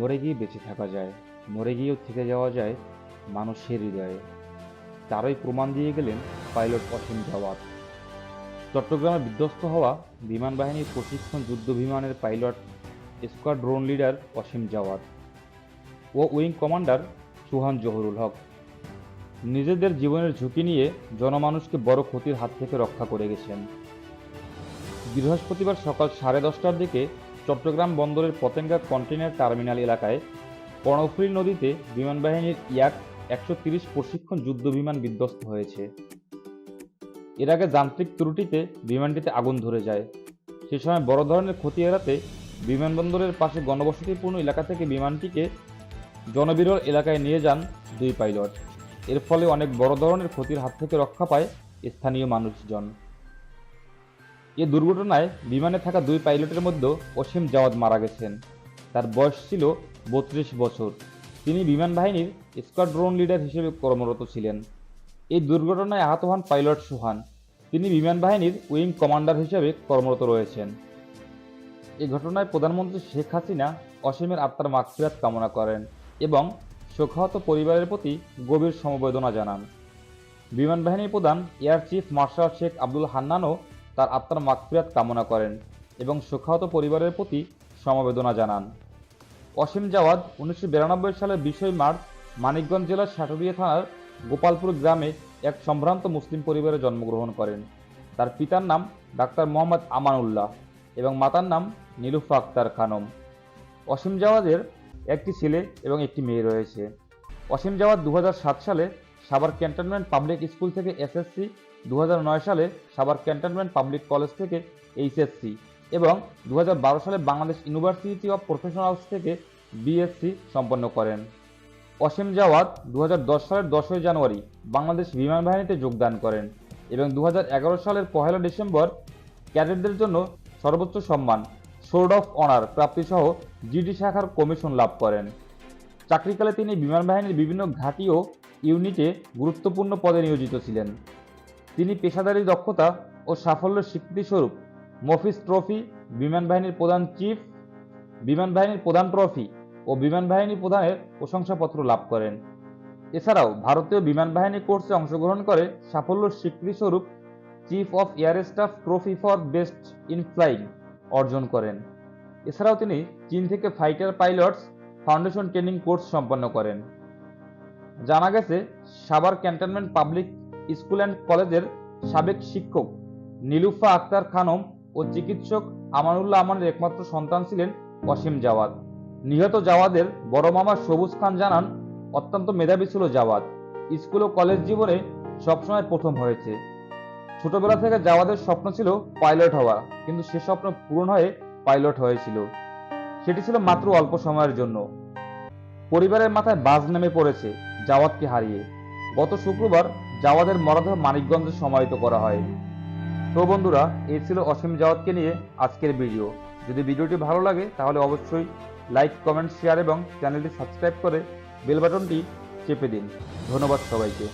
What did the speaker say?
মরে গিয়ে বেঁচে থাকা যায়, মরে গিয়েও থেকে যাওয়া যায় মানুষের হৃদয়ে। তারই প্রমাণ দিয়ে গেলেন পাইলট অসীম জাওয়াত। চট্টগ্রামে বিধ্বস্ত হওয়া বিমান বাহিনীর প্রশিক্ষণ যুদ্ধ বিমানের pilot, squadron leader Asim Jawad ও উইং কমান্ডার সুহান জহুরুল হক। নিজেদের জীবনের ঝুঁকি নিয়ে জনমানুষকে বড় ক্ষতির হাত থেকে রক্ষা করে গেছেন। বৃহস্পতিবার সকাল সাড়ে দশটার দিকে চট্টগ্রাম বন্দরের পতেঙ্গা কন্টেনার টার্মিনাল এলাকায় কর্ণফুলী নদীতে বিমান বাহিনীর ইয়াক একশো তিরিশ প্রশিক্ষণ যুদ্ধ বিমান বিধ্বস্ত হয়েছে। এর আগে যান্ত্রিক ত্রুটিতে বিমানটিতে আগুন ধরে যায়। সে সময় বড় ধরনের ক্ষতি এড়াতে বিমানবন্দরের পাশে গণবসতিপূর্ণ এলাকা থেকে বিমানটিকে জনবিরল এলাকায় নিয়ে যান দুই পাইলট। এর ফলে অনেক বড় ধরনের ক্ষতির হাত থেকে রক্ষা পায় স্থানীয় মানুষজন। এ দুর্ঘটনায় বিমানে থাকা দুই পাইলটের মধ্যে অসীম জাওয়াদ মারা গেছেন। তার বয়স ছিল বত্রিশ বছর। তিনি বিমান বাহিনীর স্কোয়াড্রোন লিডার হিসেবে কর্মরত ছিলেন। এই দুর্ঘটনায় আহত হন পাইলট সুহান। তিনি বিমান বাহিনীর উইং কমান্ডার হিসেবে কর্মরত রয়েছেন। এই ঘটনায় প্রধানমন্ত্রী শেখ হাসিনা অসীমের আত্মার মাগফিরাত কামনা করেন এবং শোকাহত পরিবারের প্রতি গভীর সমবেদনা জানান। বিমান বাহিনীর প্রধান air chief marshal Sheikh Abdul হান্নানও তার আত্মার মাগফিরাত কামনা করেন এবং শোকাহত পরিবারের প্রতি সমবেদনা জানান। অসীম জাওয়াদ উনিশশো বিরানব্বই সালের বিশই মার্চ মানিকগঞ্জ জেলার সাটুরিয়া থানার গোপালপুর গ্রামে এক সম্ভ্রান্ত মুসলিম পরিবারে জন্মগ্রহণ করেন। তার পিতার নাম ডাক্তার মোহাম্মদ আমানুল্লাহ এবং মাতার নাম নীলুফা আক্তার খানম। অসীম জাওয়াদের একটি ছেলে এবং একটি মেয়ে রয়েছে। অসীম জাওয়াদ দু হাজার সাত সালে সাভার ক্যান্টনমেন্ট পাবলিক স্কুল থেকে এসএসসি দু হাজার নয় সালে সাভার ক্যান্টনমেন্ট পাবলিক কলেজ থেকে এইচএসসি এবং দু হাজার বারো সালে বাংলাদেশ ইউনিভার্সিটি অফ প্রফেশনালস থেকে বিএসসি সম্পন্ন করেন। অসীম জাওয়াদ দু সালের দশই জানুয়ারি বাংলাদেশ বিমান বাহিনীতে যোগদান করেন এবং দু হাজার এগারো সালের পহেলা ডিসেম্বর ক্যাডেটদের জন্য সর্বোচ্চ সম্মান সোর্ড অফ অনার প্রাপ্তিসহ জিডি শাখার কমিশন লাভ করেন। চাকরিকালে তিনি বিমান বাহিনীর বিভিন্ন ঘাঁটি ও ইউনিটে গুরুত্বপূর্ণ পদে নিয়োজিত ছিলেন। তিনি পেশাদারী দক্ষতা ও সাফল্যের স্বীকৃতিস্বরূপ মফিস ট্রফি, বিমান বাহিনীর প্রধান চিফ, বিমান বাহিনীর প্রধান ট্রফি ও বিমান বাহিনী প্রধানের প্রশংসাপত্র লাভ করেন। এছাড়াও ভারতীয় বিমান বাহিনী কোর্সে অংশগ্রহণ করে সাফল্যের স্বীকৃতিস্বরূপ chief of air staff trophy for best in flying অর্জন করেন। এছাড়াও তিনি চীন থেকে fighter pilots foundation training course সম্পন্ন করেন। জানা গেছে, Savar cantonment public school and কলেজের সাবেক শিক্ষক নীলুফা আক্তার খানম ও চিকিৎসক আমানুল্লাহ আমানের একমাত্র সন্তান ছিলেন অসীম জাওয়াদ। নিহত জাওয়াদের বড় মামা সবুজ খান জানান, অত্যন্ত মেধাবী ছিল জাওয়াদ। স্কুল ও কলেজ জীবনে সবসময় প্রথম হয়েছে। ছোটবেলা থেকে জাওয়াদের স্বপ্ন ছিল পাইলট হওয়া, কিন্তু সে স্বপ্ন পূরণ হয়ে পাইলট হয়েছিল। সেটি ছিল মাত্র অল্প সময়ের জন্য। পরিবারের মাথায় বাজ নেমে পড়েছে। জাওয়াদকে হারিয়ে। গত শুক্রবার জাওয়াদের মরদেহ মানিকগঞ্জে সমাহিত করা হয়। তো বন্ধুরা এই ছিল অসীম জাওয়াদকে নিয়ে আজকের ভিডিও। যদি ভিডিওটি ভালো লাগে, তাহলে অবশ্যই লাইক, কমেন্ট, শেয়ার এবং চ্যানেলটি সাবস্ক্রাইব করে বেল বাটনটি চেপে দিন। ধন্যবাদ সবাইকে।